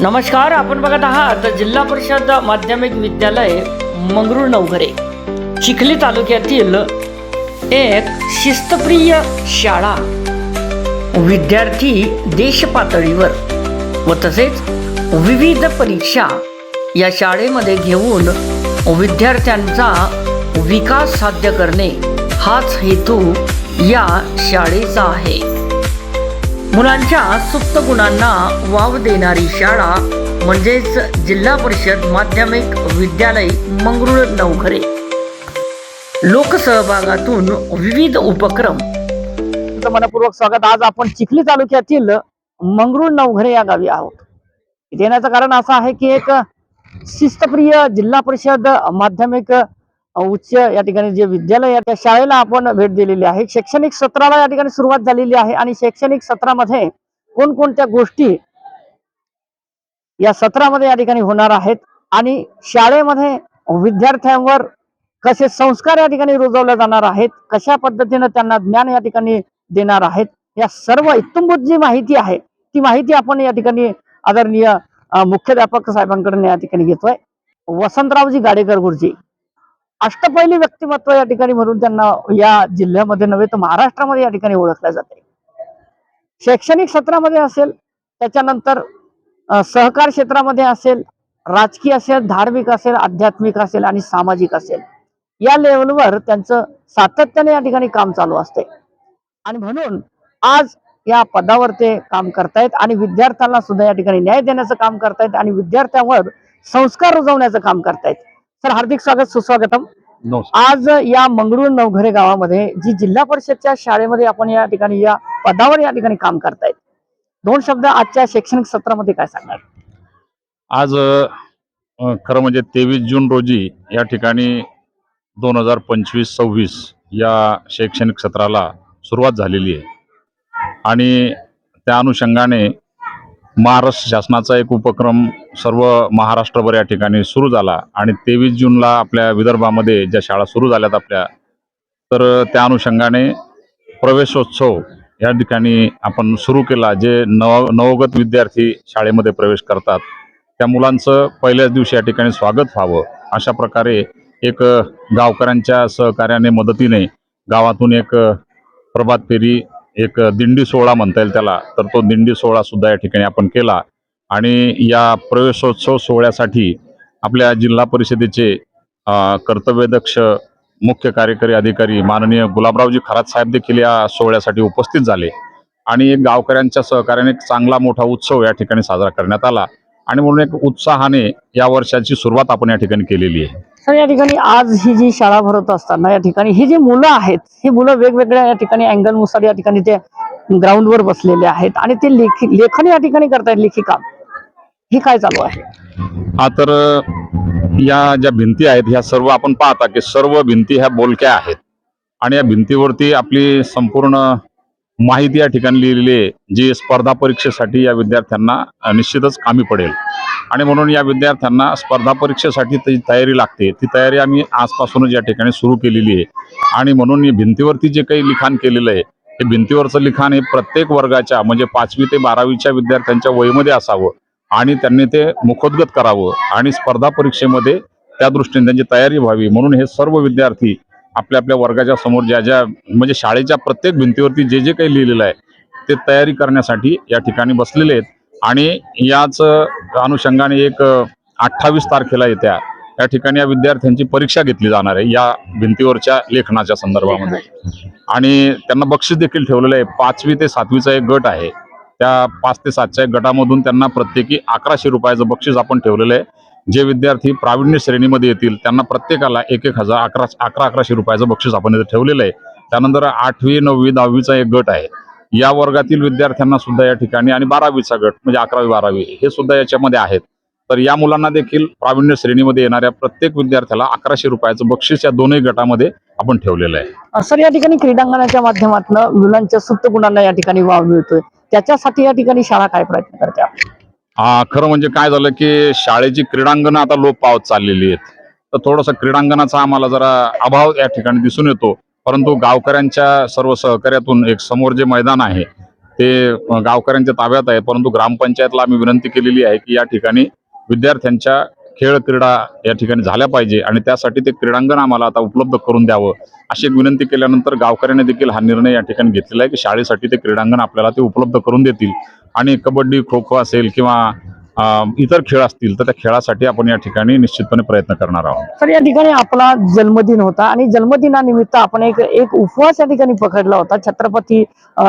नमस्कार आपण बघत आहात जिल्हा परिषद माध्यमिक विद्यालय मंगरूळ नवघरे चिखली तालुक्यातील एक शिस्तप्रिय शाळा. विद्यार्थी देश पातळीवर व तसेच विविध परीक्षा या शाळेमध्ये घेऊन विद्यार्थ्यांचा विकास साध्य करणे हाच हेतू या शाळेचा आहे. मुलांच्या सुप्त गुणांना वाव देणारी शाळा म्हणजेच जिल्हा परिषद माध्यमिक विद्यालय मंगरुळ नवघरे. लोकसहभागातून विविध उपक्रम. मनपूर्वक स्वागत. आज आपण चिखली तालुक्यातील मंगरुळ नवघरे या गावी आहोत. येण्याचं कारण असं आहे की एक शिस्तप्रिय जिल्हा परिषद माध्यमिक उच्च या ठिकाणी जे विद्यालय आहे त्या शाळेला आपण भेट दिलेली आहे. शैक्षणिक सत्राला या ठिकाणी सुरुवात झालेली आहे आणि शैक्षणिक सत्रामध्ये कोणकोणत्या गोष्टी या सत्रामध्ये या ठिकाणी होणार आहेत आणि शाळेमध्ये विद्यार्थ्यांवर कसे संस्कार या ठिकाणी रुजवले जाणार आहेत कशा पद्धतीनं त्यांना ज्ञान या ठिकाणी देणार आहेत या सर्व इत्तुंभूत जी माहिती आहे ती माहिती आपण या ठिकाणी आदरणीय मुख्याध्यापक साहेबांकडून या ठिकाणी घेतोय. वसंतरावजी गाडेकर गुरुजी अष्टपैली व्यक्तिमत्व या ठिकाणी म्हणून त्यांना या जिल्ह्यामध्ये नव्हे तर महाराष्ट्रामध्ये या ठिकाणी ओळखल्या जाते. शैक्षणिक क्षेत्रामध्ये असेल त्याच्यानंतर सहकार क्षेत्रामध्ये असेल राजकीय असेल धार्मिक असेल आध्यात्मिक असेल आणि सामाजिक असेल. या लेवलवर त्यांचं सातत्याने या ठिकाणी काम चालू असते. आणि म्हणून आज या पदावर ते काम करतायत आणि विद्यार्थ्यांना सुद्धा या ठिकाणी न्याय देण्याचं काम करतायत आणि विद्यार्थ्यांवर संस्कार रुजवण्याचं काम करतायत. सर हार्दिक स्वागत सुस्वागतम. आज या मंगरुळ नवघरे गावामध्ये जी जिल्हा परिषदच्या शाळेमध्ये आपण या ठिकाणी या पदावर या ठिकाणी काम करतायत दोन शब्द आजच्या शैक्षणिक सत्रामध्ये काय सांगणार? आज खरं म्हणजे तेवीस जून रोजी या ठिकाणी दोन हजार पंचवीस सव्वीस या शैक्षणिक सत्राला सुरुवात झालेली आहे. आणि त्या अनुषंगाने महाराष्ट्र शासनाचा एक उपक्रम सर्व महाराष्ट्रभर या ठिकाणी सुरू झाला आणि तेवीस जूनला आपल्या विदर्भामध्ये ज्या शाळा सुरू झाल्यात आपल्या तर त्या अनुषंगाने प्रवेशोत्सव या ठिकाणी आपण सुरू केला जे नव नवगत विद्यार्थी शाळेमध्ये प्रवेश करतात. त्या मुलांचं पहिल्याच दिवशी या ठिकाणी स्वागत व्हावं अशा प्रकारे एक गावकऱ्यांच्या सहकार्याने मदतीने गावातून एक प्रभात फेरी एक दिंडी सोहळा म्हणता येईल त्याला तर तो दिंडी सोहळा सुद्धा या ठिकाणी आपण केला. आणि या प्रवेशोत्सव सोहळ्यासाठी आपल्या जिल्हा परिषदेचे कर्तव्यदक्ष मुख्य कार्यकारी अधिकारी माननीय गुलाबरावजी खरात साहेब देखील या सोहळ्यासाठी उपस्थित झाले. आणि एक गावकऱ्यांच्या सहकार्याने एक चांगला मोठा उत्सव या ठिकाणी साजरा करण्यात आला. आणि म्हणून एक उत्साहाने या वर्षाची सुरुवात आपण या ठिकाणी केलेली आहे. सर या ठिकाणी आज ही जी शाळा भरत असताना या ठिकाणी ही जी मुलं आहेत ही मुलं वेगवेगळ्या या ठिकाणी अँगलनुसार या ठिकाणी ते ग्राउंडवर बसलेले आहेत आणि ते लेखी लेखन या ठिकाणी करतायत लेखी काम हे काय चालू आहे? हा तर या ज्या भिंती आहेत ह्या सर्व आपण पाहता की सर्व भिंती ह्या बोलक्या आहेत. आणि या भिंतीवरती आपली संपूर्ण माहिती या ठिकाणी लिहिलेली आहे जी स्पर्धा परीक्षेसाठी या विद्यार्थ्यांना निश्चितच कामी पडेल. आणि म्हणून या विद्यार्थ्यांना स्पर्धा परीक्षेसाठी ती तयारी लागते. ती तयारी आम्ही आजपासूनच या ठिकाणी सुरू केलेली आहे. आणि म्हणून या भिंतीवरती जे काही लिखाण केलेलं आहे हे भिंतीवरचं लिखाण हे प्रत्येक वर्गाच्या म्हणजे पाचवी ते बारावीच्या विद्यार्थ्यांच्या वयमध्ये असावं. आणि त्यांनी ते मुखोद्गत करावं आणि स्पर्धा परीक्षेमध्ये त्या दृष्टीने त्यांची तयारी व्हावी. म्हणून हे सर्व विद्यार्थी आपल्या आपल्या वर्गाच्या समोर ज्या ज्या म्हणजे शाळेच्या प्रत्येक भिंतीवरती जे जे काही लिहिलेलं आहे ते तयारी करण्यासाठी या ठिकाणी बसलेले आहेत. आणि याच अनुषंगाने एक अठ्ठावीस तारखेला येत्या या ठिकाणी या विद्यार्थ्यांची परीक्षा घेतली जाणार आहे या भिंतीवरच्या लेखनाच्या संदर्भामध्ये. आणि त्यांना बक्षीस देखील ठेवलेलं आहे. पाचवी ते सातवीचा एक गट आहे. त्या पाच ते सातच्या गटामधून त्यांना प्रत्येकी अकराशे रुपयाचं बक्षीस आपण ठेवलेलं आहे. जे विद्यार्थी प्रावीण्य श्रेणीमध्ये येतील त्यांना प्रत्येकाला एक एक हजार अकरा अकरा अकराशे रुपयाचं बक्षीस आपण इथे ठेवलेलं आहे. त्यानंतर आठवी नववी दहावीचा एक गट आहे. या वर्गातील विद्यार्थ्यांना सुद्धा या ठिकाणी आणि बारावीचा गट म्हणजे अकरावी बारावी हे सुद्धा याच्यामध्ये आहेत. तर या मुलांना देखील प्रावीण्य श्रेणीमध्ये येणाऱ्या प्रत्येक विद्यार्थ्याला अकराशे रुपयाचं बक्षीस या दोन्ही गटामध्ये आपण ठेवलेलं आहे. सर या ठिकाणी क्रीडांगणाच्या माध्यमातून मुलांच्या सुप्त गुणांना या ठिकाणी वाव मिळतोय. त्याच्यासाठी या ठिकाणी शाळा काय प्रयत्न करते हा खरं म्हणजे काय झालं की शाळेची क्रीडांगणं आता लोप पावत चाललेली आहेत. तर थोडंसं क्रीडांगणाचा आम्हाला जरा अभाव या ठिकाणी दिसून येतो. परंतु गावकऱ्यांच्या सर्व सहकार्यातून एक समोर जे मैदान आहे ते गावकऱ्यांच्या ताब्यात आहे. परंतु ग्रामपंचायतला आम्ही विनंती केलेली आहे की या ठिकाणी विद्यार्थ्यांच्या खेळ क्रीडा या ठिकाणी झाल्या पाहिजे आणि त्यासाठी ते क्रीडांगण आम्हाला आता उपलब्ध करून द्यावं अशी एक विनंती केल्यानंतर गावकऱ्याने देखील हा निर्णय या ठिकाणी घेतलेला आहे की शाळेसाठी ते क्रीडांगण आपल्याला ते उपलब्ध करून देतील. आणि कबड्डी खो खो असेल किंवा इतर खेळ असतील तर त्या खेळासाठी आपण या ठिकाणी निश्चितपणे प्रयत्न करणार आहोत. सर या ठिकाणी आपला जन्मदिन होता आणि जन्मदिनानिमित्त आपण एक एक उपवास या ठिकाणी पकडला होता. छत्रपती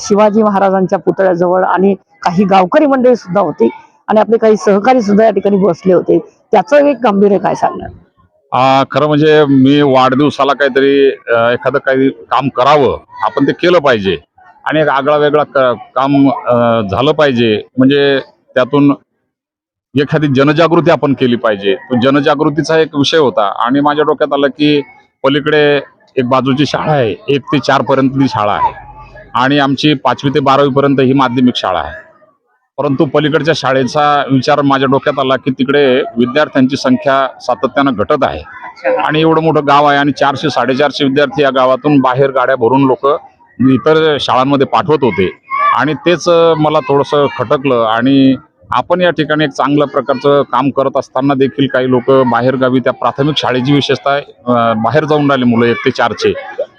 शिवाजी महाराजांच्या पुतळ्याजवळ आणि काही गावकरी मंडळी सुद्धा होती. आणि आपले काही सहकारी सुद्धा या ठिकाणी बसले होते. त्याचं एक गांभीर्य काय सांगणार? खरं म्हणजे मी वाढदिवसाला काहीतरी एखादं काही काम करावं आपण ते केलं पाहिजे. आणि एक आगळा वेगळा काम झालं पाहिजे. म्हणजे त्यातून एखादी जनजागृती आपण केली पाहिजे. तो जनजागृतीचा एक विषय होता. आणि माझ्या डोक्यात आलं की पलीकडे एक बाजूची शाळा आहे. एक ते चार पर्यंतची शाळा आहे. आणि आमची पाचवी ते बारावी पर्यंत ही माध्यमिक शाळा आहे. परंतु पलीकडच्या शाळेचा विचार माझ्या डोक्यात आला की तिकडे विद्यार्थ्यांची संख्या सातत्यानं घटत आहे. आणि एवढं मोठं गाव आहे आणि चारशे साडेचारशे विद्यार्थी या गावातून बाहेर गाड्या भरून लोक इतर शाळांमध्ये पाठवत होते. आणि तेच मला थोडंसं खटकलं आणि आपण या ठिकाणी एक चांगल्या प्रकारचं काम करत असताना देखील काही लोक बाहेरगावी त्या प्राथमिक शाळेची विशेषतः बाहेर जाऊन राहिले मुलं एक ते चारचे.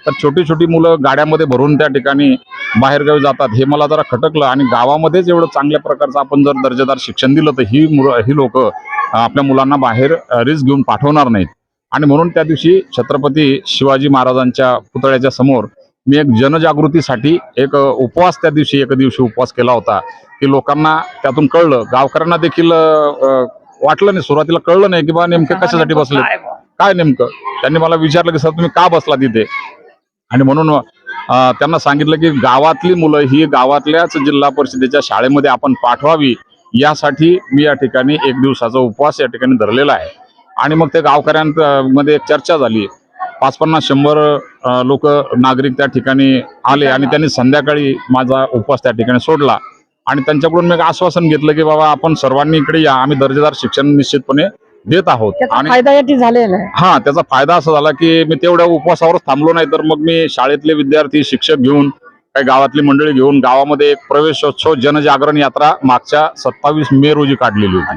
तर छोटी छोटी मुलं गाड्यामध्ये भरून त्या ठिकाणी बाहेरगावी जातात. हे मला जरा खटकलं आणि गावामध्येच एवढं चांगल्या प्रकारचं आपण जर दर्जेदार शिक्षण दिलं तर ही मुलं ही लोक आपल्या मुलांना बाहेर रिस्क घेऊन पाठवणार नाहीत. आणि म्हणून त्या दिवशी छत्रपती शिवाजी महाराजांच्या पुतळ्याच्या समोर मी एक जनजागृतीसाठी एक उपवास त्या दिवशी एक दिवशी उपवास केला होता. की लोकांना त्यातून कळलं. गावकऱ्यांना देखील वाटलं नाही सुरुवातीला कळलं नाही की बा नेमके कशासाठी बसले काय नेमकं? त्यांनी मला विचारलं की सर तुम्ही का बसला तिथे? आणि म्हणून त्यांना सांगितलं की गावातली मुलं ही गावातल्याच जिल्हा परिषदेच्या शाळेमध्ये आपण पाठवावी. यासाठी मी या ठिकाणी एक दिवसाचा उपवास या ठिकाणी धरलेला आहे. आणि मग ते गावकऱ्यांमध्ये एक चर्चा झाली. पाच पन्नास शंभर लोक नागरिक त्या ठिकाणी आले आणि त्यांनी संध्याकाळी माझा उपवास त्या ठिकाणी सोडला. आणि त्यांच्याकडून मी एक आश्वासन घेतलं की बाबा आपण सर्वांनी इकडे या. आम्ही दर्जेदार शिक्षण निश्चितपणे देत आहोत. आणि फायदा याची झालेला हा त्याचा फायदा असा झाला की मी तेवढ्या उपवासावरच थांबलो नाही तर मग मी शाळेतले विद्यार्थी शिक्षक घेऊन काही गावातली मंडळी घेऊन गावामध्ये एक प्रवेशोत्सव जनजागरण यात्रा मागच्या सत्तावीस मे रोजी काढलेली होती.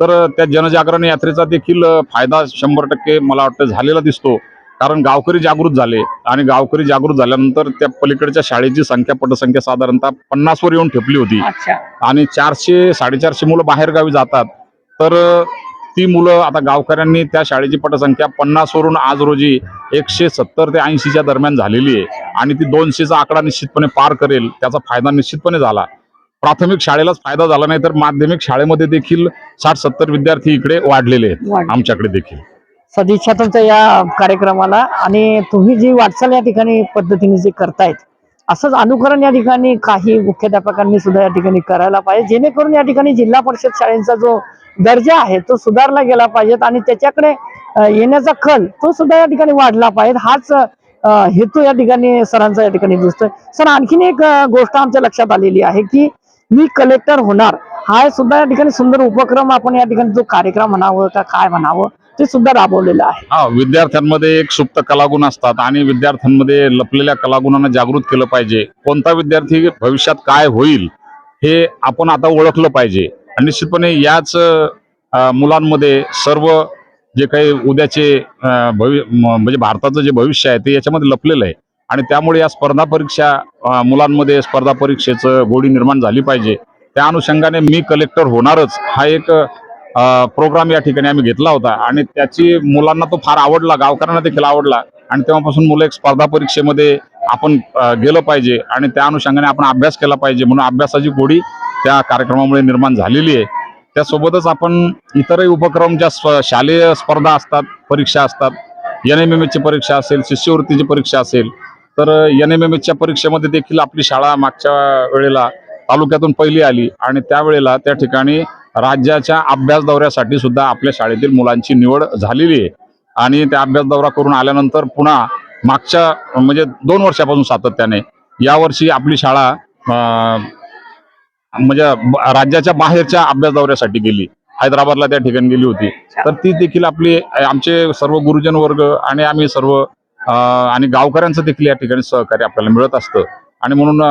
तर त्या जनजागरण यात्रेचा देखील फायदा शंभर टक्के मला वाटतं झालेला दिसतो. कारण गावकरी जागृत झाले आणि गावकरी जागृत झाल्यानंतर त्या पलीकडच्या शाळेची संख्या पटसंख्या साधारणतः पन्नासवर येऊन ठेपली होती. अच्छा. आणि चारशे साडेचारशे मुलं बाहेरगावी जातात. तर ती मुलं आता गावकऱ्यांनी त्या शाळेची पटसंख्या पन्नासवरून आज रोजी एकशे सत्तर ते ऐंशीच्या दरम्यान झालेली आहे. आणि ती दोनशेचा आकडा निश्चितपणे पार करेल त्याचा फायदा निश्चितपणे झाला. प्राथमिक शाळेलाच फायदा झाला नाही तर माध्यमिक शाळेमध्ये देखील साठ सत्तर विद्यार्थी इकडे वाढलेले आहेत. आमच्याकडे देखील. सदिच्छा तुमच्या या कार्यक्रमाला. आणि तुम्ही जी वाटचाल या ठिकाणी पद्धतीने जे करतायत असंच अनुकरण या ठिकाणी काही मुख्याध्यापकांनी सुद्धा या ठिकाणी करायला पाहिजे. जेणेकरून या ठिकाणी जिल्हा परिषद शाळेचा जो दर्जा आहे तो सुधारला गेला पाहिजेत आणि त्याच्याकडे येण्याचा कल तो सुद्धा या ठिकाणी वाढला पाहिजे. हाच हेतू या ठिकाणी सरांचा या ठिकाणी दिसतोय. सर आणखीन एक गोष्ट आमच्या लक्षात आलेली आहे की मी कलेक्टर होणार हा सुद्धा या ठिकाणी सुंदर उपक्रम आपण या ठिकाणी जो कार्यक्रम म्हणावं का काय म्हणावं ते सुद्धा राबवलेलं आहे. हा विद्यार्थ्यांमध्ये एक सुप्त कलागुण असतात आणि विद्यार्थ्यांमध्ये लपलेल्या कलागुणांना जागृत केलं पाहिजे. कोणता विद्यार्थी भविष्यात काय होईल हे आपण आता ओळखलं पाहिजे. आणि निश्चितपणे याच मुलांमध्ये सर्व जे काही उद्याचे भवि म- म्हणजे भारताचं जे भविष्य आहे ते याच्यामध्ये लपलेलं आहे. आणि त्यामुळे या स्पर्धा परीक्षा मुलांमध्ये स्पर्धा परीक्षेचं गोडी निर्माण झाली पाहिजे. त्या अनुषंगाने मी कलेक्टर होणारच. हा एक प्रोग्राम या ठिकाणी आम्ही घेतला होता. आणि त्याची मुलांना तो फार आवडला गावकऱ्यांना देखील आवडला. आणि तेव्हापासून मुलं एक स्पर्धा परीक्षेमध्ये आपण गेलं पाहिजे. आणि त्या अनुषंगाने आपण अभ्यास केला पाहिजे. म्हणून अभ्यासाची गोडी त्या कार्यक्रमामुळे निर्माण झालेली आहे. त्यासोबतच आपण इतरही उपक्रम ज्या स्व- शालेय स्पर्धा असतात परीक्षा असतात एन एम एम एचची परीक्षा असेल शिष्यवृत्तीची परीक्षा असेल तर एन एम एम एचच्या परीक्षेमध्ये देखील आपली शाळा मागच्या वेळेला तालुक्यातून पहिली आली. आणि त्यावेळेला त्या ठिकाणी राज्याच्या अभ्यास दौऱ्यासाठी सुद्धा आपल्या शाळेतील मुलांची निवड झालेली आहे. आणि त्या अभ्यास दौरा करून आल्यानंतर पुन्हा मागच्या म्हणजे दोन वर्षापासून सातत्याने यावर्षी आपली शाळा म्हणजे राज्याच्या बाहेरच्या अभ्यास दौऱ्यासाठी गेली. हैदराबादला त्या ठिकाणी गेली होती. तर ती देखील आपली आमचे सर्व गुरुजन वर्ग आणि आम्ही सर्व आणि गावकऱ्यांचं देखील या ठिकाणी सहकार्य आपल्याला मिळत असतं. आणि म्हणून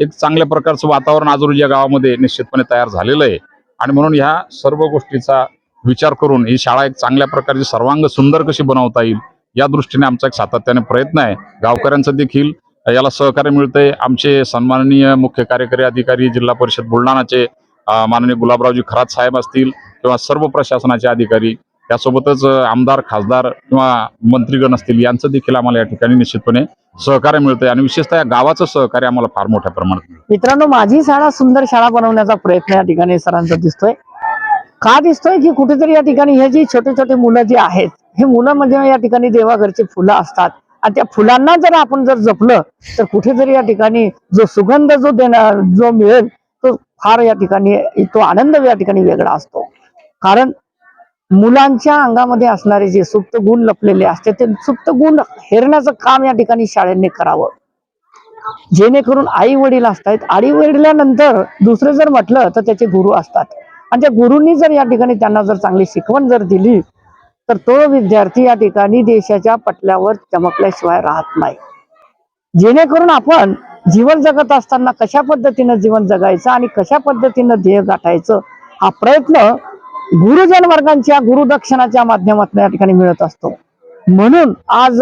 एक चांगल्या प्रकारचं वातावरण आजूबाजू या गावामध्ये निश्चितपणे तयार झालेलं आहे. आणि म्हणून ह्या सर्व गोष्टीचा विचार करून ही शाळा एक चांगल्या प्रकारची सर्वांग सुंदर कशी बनवता येईल या दृष्टीने आमचा एक सातत्याने प्रयत्न आहे. गावकऱ्यांचं देखील याला सहकार्य मिळतंय. आमचे सन्माननीय मुख्य कार्यकारी अधिकारी जिल्हा परिषद बुलढाणाचे माननीय गुलाबरावजी खरात साहेब असतील किंवा सर्व प्रशासनाचे अधिकारी त्यासोबतच आमदार खासदार किंवा मंत्रीगण असतील यांचं देखील आम्हाला या ठिकाणी निश्चितपणे सहकार्य मिळतंय आणि विशेषतः या गावाचं सहकार्य आम्हाला फार मोठ्या प्रमाणात मित्रांनो माझी शाळा सुंदर शाळा बनवण्याचा प्रयत्न या ठिकाणी सरांचा दिसतोय. का दिसतोय? की कुठेतरी या ठिकाणी हे जी छोटे छोटे मुलं जी आहेत हे मुलं म्हणजे या ठिकाणी देवाघरची फुलं असतात. आणि त्या फुलांना जर आपण जर जपलं तर कुठेतरी या ठिकाणी जो सुगंध जो देणार जो मिळेल तो फार या ठिकाणी तो आनंद या ठिकाणी वेगळा असतो. कारण मुलांच्या अंगामध्ये असणारे जे सुप्त गुण लपलेले असते ते सुप्त गुण हेरण्याचं काम या ठिकाणी शाळेने करावं. जेणेकरून आई वडील असतात आई वडिलानंतर दुसरं जर म्हटलं तर त्याचे गुरु असतात. आणि त्या गुरुंनी जर या ठिकाणी त्यांना जर चांगली शिकवण जर दिली तर तो विद्यार्थी या ठिकाणी देशाच्या पटल्यावर चमकल्याशिवाय राहत नाही. जेणेकरून आपण जीवन जगत असताना कशा पद्धतीनं जीवन जगायचं आणि कशा पद्धतीनं ध्येय गाठायचं हा प्रयत्न गुरुजन वर्गांच्या गुरुदक्षिणाच्या माध्यमातून या ठिकाणी मिळत असतो. म्हणून आज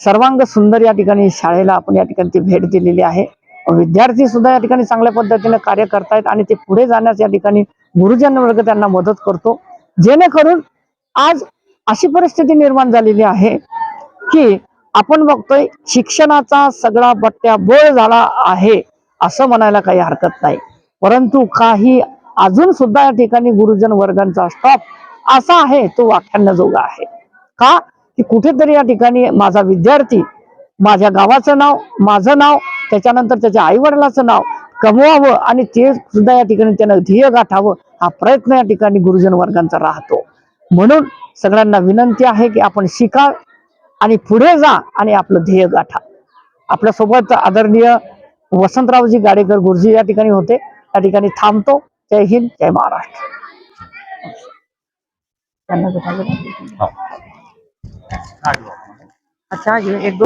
सर्वांग सुंदर या ठिकाणी शाळेला आपण या ठिकाणी ती भेट दिलेली आहे. विद्यार्थी सुद्धा या ठिकाणी चांगल्या पद्धतीने कार्य करतायत आणि ते पुढे जाण्यास या ठिकाणी गुरुजन वर्ग त्यांना मदत करतो. जेणेकरून आज अशी परिस्थिती निर्माण झालेली आहे की आपण बघतोय शिक्षणाचा सगळा बट्ट्याबोळ झाला आहे असं म्हणायला काही हरकत नाही. परंतु काही अजून सुद्धा या ठिकाणी गुरुजन वर्गांचा स्टॉप असा आहे तो व्याख्यानजोगा आहे. का? की कुठेतरी या ठिकाणी माझा विद्यार्थी माझ्या गावाचं नाव माझं नाव त्याच्यानंतर त्याच्या आईवडिलाचं नाव कमवावं आणि ते सुद्धा या ठिकाणी त्यानं ध्येय गाठावं हा प्रयत्न या ठिकाणी गुरुजन वर्गांचा राहतो. म्हणून सगळ्यांना विनंती आहे की आपण शिका आणि पुढे जा आणि आपलं ध्येय गाठा. आपल्यासोबत आदरणीय वसंतरावजी गाडेकर गुरुजी या ठिकाणी होते. या ठिकाणी थांबतो. जय हिंद जय महाराष्ट्र त्यांना भेटायला हो. अच्छा ये एक दो